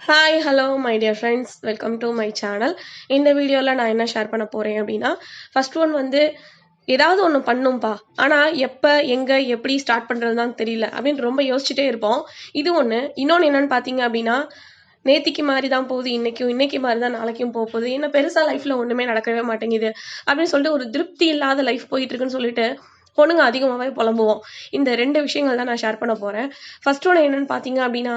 Hi hello my dear friends welcome to my channel இந்த வீடியோவில் நான் என்ன ஷேர் பண்ண போகிறேன் அப்படின்னா ஃபர்ஸ்ட் ஒன் வந்து ஏதாவது ஒன்று பண்ணும்பா. ஆனால் எப்போ எங்கே எப்படி ஸ்டார்ட் பண்ணுறது தான் தெரியல அப்படின்னு ரொம்ப யோசிச்சுட்டே இருப்போம். இது ஒன்று இன்னொன்று என்னன்னு பார்த்தீங்க அப்படின்னா நேத்திக்கு மாதிரி தான் போகுது இன்னைக்கும் இன்னைக்கு மாதிரி தான் நாளைக்கும் போக போகுது. என்ன பெருசாக லைஃப்பில் ஒன்றுமே நடக்கவே மாட்டேங்குது அப்படின்னு சொல்லிட்டு ஒரு திருப்தி இல்லாத லைஃப் போயிட்டு இருக்குன்னு சொல்லிட்டு பொண்ணுங்க அதிகமாகவே புலம்புவோம். இந்த ரெண்டு விஷயங்கள் தான் நான் ஷேர் பண்ண போகிறேன் ஃபர்ஸ்ட் ஒன்று என்னன்னு பார்த்தீங்க அப்படின்னா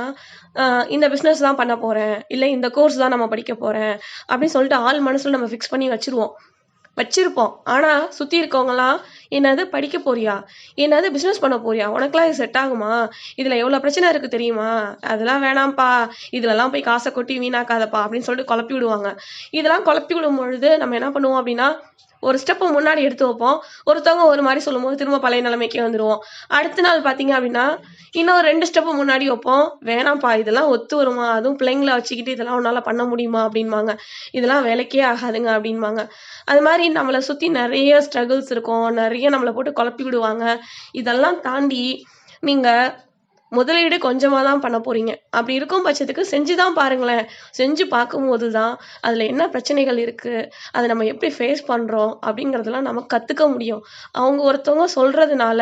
இந்த பிஸ்னஸ் தான் பண்ண போகிறேன் இல்லை இந்த கோர்ஸ் தான் நம்ம படிக்க போகிறேன் அப்படின்னு சொல்லிட்டு ஆள் மனசில் நம்ம ஃபிக்ஸ் பண்ணி வச்சிருவோம். வச்சிருப்போம். ஆனால் சுற்றி இருக்கவங்கலாம் என்னது படிக்க போறியா? என்னது பிஸ்னஸ் பண்ண போறியா? உனக்குலாம் இது செட் ஆகுமா? இதில் எவ்வளோ பிரச்சனை இருக்குது தெரியுமா? அதெல்லாம் வேணாம்ப்பா. இதுலலாம் போய் காசை கொட்டி வீணாக்காதப்பா. அப்படின்னு சொல்லிட்டு குழப்பி விடுவாங்க. இதெல்லாம் குழப்பி விடும் பொழுது நம்ம என்ன பண்ணுவோம் அப்படின்னா ஒரு ஸ்டெப்பு முன்னாடி எடுத்து வைப்போம். ஒருத்தவங்க ஒரு மாதிரி சொல்லும்போது திரும்ப பழைய நிலைமைக்கே வந்துடுவோம் அடுத்த நாள் பார்த்தீங்க அப்படின்னா இன்னும் ரெண்டு ஸ்டெப்பு முன்னாடி வைப்போம். வேணாம்ப்பா இதெல்லாம் ஒத்து வருமா? அதுவும் பிள்ளைங்கள வச்சுக்கிட்டு இதெல்லாம் உன்னால் பண்ண முடியுமா? அப்படின்பாங்க. இதெல்லாம் வேலைக்கே ஆகாதுங்க அப்படின்பாங்க. அது மாதிரி நம்மளை சுற்றி நிறைய ஸ்ட்ரகிள்ஸ் இருக்கும். நிறைய நம்மளை போட்டு குழப்பி விடுவாங்க. இதெல்லாம் தாண்டி நீங்கள் முதலீடு கொஞ்சமாக தான் பண்ண போகிறீங்க அப்படி இருக்கும் பட்சத்துக்கு செஞ்சு தான் பாருங்களேன். செஞ்சு பார்க்கும்போது தான் அதில் என்ன பிரச்சனைகள் இருக்குது அதை நம்ம எப்படி ஃபேஸ் பண்ணுறோம் அப்படிங்கிறதெல்லாம் நம்ம கற்றுக்க முடியும். அவங்க ஒருத்தவங்க சொல்கிறதுனால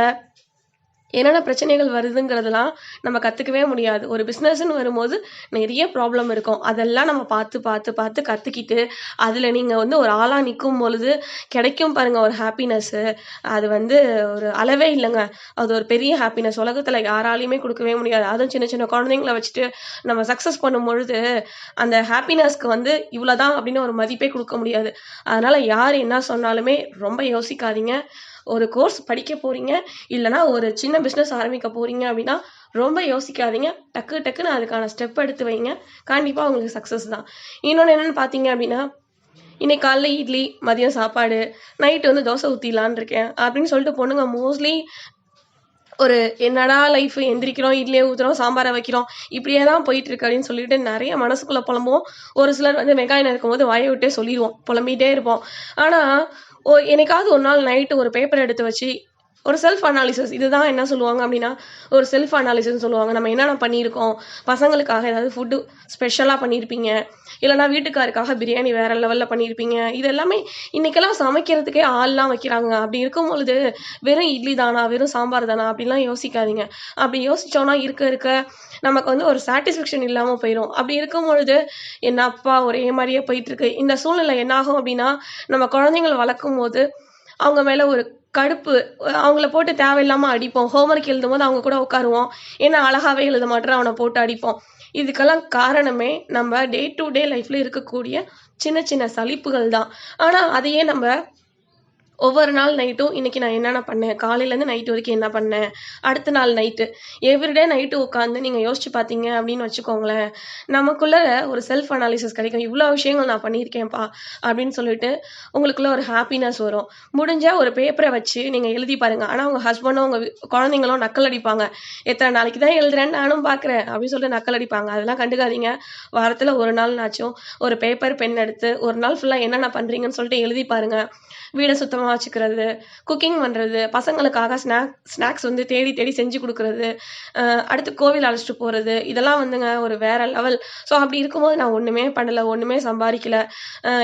என்னென்ன பிரச்சனைகள் வருதுங்கிறதெல்லாம் நம்ம கற்றுக்கவே முடியாது. ஒரு பிஸ்னஸ்ன்னு வரும்போது நிறைய ப்ராப்ளம் இருக்கும். அதெல்லாம் நம்ம பார்த்து பார்த்து பார்த்து கற்றுக்கிட்டு அதில் நீங்கள் வந்து ஒரு ஆளாக நிற்கும் பொழுது கிடைக்கும் பாருங்கள் ஒரு ஹாப்பினஸ்ஸு அது வந்து ஒரு அளவே இல்லைங்க. அது ஒரு பெரிய ஹாப்பினஸ் உலகத்தில் யாராலையுமே கொடுக்கவே முடியாது. அதுவும் சின்ன சின்ன குழந்தைங்கள வச்சுட்டு நம்ம சக்ஸஸ் பண்ணும் பொழுது அந்த ஹாப்பினஸ்க்கு வந்து இவ்வளோதான் அப்படின்னு ஒரு மதிப்பே கொடுக்க முடியாது. அதனால் யார் என்ன சொன்னாலுமே ரொம்ப யோசிக்காதீங்க. ஒரு கோர்ஸ் படிக்க போறீங்க இல்லைனா ஒரு சின்ன பிஸ்னஸ் ஆரம்பிக்க போறீங்க அப்படின்னா ரொம்ப யோசிக்காதீங்க. டக்கு டக்குன்னு அதுக்கான ஸ்டெப் எடுத்து வைங்க. கண்டிப்பாக உங்களுக்கு சக்ஸஸ் தான். இன்னொன்று என்னென்னு பார்த்தீங்க அப்படின்னா இன்னைக்கு காலைல இட்லி மதியம் சாப்பாடு நைட்டு வந்து தோசை ஊற்றிடலான்னு இருக்கேன். அப்படின்னு சொல்லிட்டு பொண்ணுங்க மோஸ்ட்லி ஒரு என்னடா லைஃப் எந்திரிக்கிறோம் இட்லியை ஊற்றுறோம் சாம்பாரை வைக்கிறோம் இப்படியே தான் போயிட்டு இருக்கு அப்படின்னு சொல்லிட்டு நிறைய மனசுக்குள்ள புலம்புவோம். ஒரு சிலர் வந்து வெங்காயம் இருக்கும்போது வாயை விட்டே சொல்லிடுவோம் புலம்பிகிட்டே இருப்போம். ஆனால் ஓ என்னைக்காவது ஒரு நாள் நைட்டு ஒரு பேப்பர் எடுத்து வச்சு ஒரு செல்ஃப் அனாலிசிஸ் இதுதான் என்ன சொல்லுவாங்க அப்படின்னா ஒரு செல்ஃப் அனாலிசிஸ் சொல்லுவாங்க. நம்ம என்னென்ன பண்ணியிருக்கோம்? பசங்களுக்காக ஏதாவது ஃபுட்டு ஸ்பெஷலாக பண்ணியிருப்பீங்க. இல்லைனா வீட்டுக்காருக்காக பிரியாணி வேற லெவலில் பண்ணியிருப்பீங்க. இது எல்லாமே இன்னைக்கெல்லாம் சமைக்கிறதுக்கே ஆள்லாம் வைக்கிறாங்க. அப்படி இருக்கும் பொழுது வெறும் இட்லி தானா? வெறும் சாம்பார் தானா? அப்படிலாம் யோசிக்காதீங்க. அப்படி யோசிச்சோன்னா இருக்க இருக்க நமக்கு வந்து ஒரு சாட்டிஸ்ஃபேக்ஷன் இல்லாமல் போயிடும் அப்படி இருக்கும் பொழுது என்ன அப்பா ஒரே மாதிரியே போயிட்டு இருக்கு. இந்த சூழ்நிலை என்னாகும் அப்படின்னா நம்ம குழந்தைங்களை வளர்க்கும் போது அவங்க மேலே ஒரு கடுப்பு அவங்கள போட்டு தேவையில்லாமல் அடிப்போம். ஹோம்ஒர்க் எழுதும் போது அவங்க கூட உட்காருவோம். ஏன்னா அழகாவே எழுத மாட்டேன் அவனை போட்டு அடிப்போம். இதுக்கெல்லாம் காரணமே நம்ம டே டு டே லைஃப்பில் இருக்கக்கூடிய சின்ன சின்ன சலிப்புகள் தான். ஆனால் அதையே நம்ம ஒவ்வொரு நாள் நைட்டும் இன்னைக்கு நான் என்னென்ன பண்ணேன்? காலையிலேருந்து நைட்டு வரைக்கும் என்ன பண்ணேன்? அடுத்த நாள் நைட்டு எவ்ரிடே நைட்டு உட்காந்து நீங்கள் யோசிச்சு பார்த்தீங்க அப்படின்னு வச்சுக்கோங்களேன். நமக்குள்ளே ஒரு செல்ஃப் அனாலிசிஸ் கிடைக்கும். இவ்வளோ விஷயங்கள் நான் பண்ணியிருக்கேன்ப்பா அப்படின்னு சொல்லிட்டு உங்களுக்குள்ள ஒரு ஹாப்பினஸ் வரும். முடிஞ்சால் ஒரு பேப்பரை வச்சு நீங்கள் எழுதி பாருங்கள் ஆனால் உங்கள் ஹஸ்பண்டும் உங்கள் குழந்தைங்களும் நக்கல் அடிப்பாங்க. எத்தனை நாளைக்கு தான் எழுதுறேன்னு நானும் பார்க்குறேன் அப்படின்னு சொல்லிட்டு நக்கல் அடிப்பாங்க. அதெல்லாம் கண்டுக்காதீங்க. வாரத்தில் ஒரு நாள்னாச்சும் ஒரு பேப்பர் பென் எடுத்து ஒரு நாள் ஃபுல்லாக என்னென்ன பண்ணுறீங்கன்னு சொல்லிட்டு எழுதி பாருங்கள் வீடை சுத்தமாக வச்சுக்கிறது குக்கிங் பண்ணுறது பசங்களுக்காக ஸ்நாக் ஸ்நாக்ஸ் வந்து தேடி தேடி செஞ்சு கொடுக்குறது அடுத்து கோவில் அழைச்சிட்டு போகிறது இதெல்லாம் வந்துங்க ஒரு வேற லெவல் ஸோ அப்படி இருக்கும்போது நான் ஒன்றுமே பண்ணலை ஒன்றுமே சம்பாதிக்கல.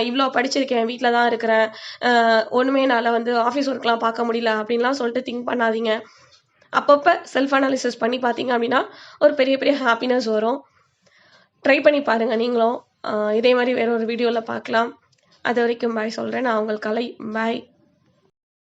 இவ்வளோ படிச்சிருக்கேன் வீட்டில் தான் இருக்கிறேன். ஒன்றுமே என்னால் வந்து ஆஃபீஸ் ஒர்க்லாம் பார்க்க முடியல அப்படின்லாம் சொல்லிட்டு திங்க் பண்ணாதீங்க. அப்பப்போ செல்ஃப் அனாலிசிஸ் பண்ணி பார்த்தீங்க அப்படின்னா ஒரு பெரிய பெரிய ஹாப்பினஸ் வரும். ட்ரை பண்ணி பாருங்கள் நீங்களும். இதே மாதிரி வேற ஒரு வீடியோவில் பார்க்கலாம். அது வரைக்கும் பாய் சொல்கிறேன் நான் உங்கள் கலை. பாய்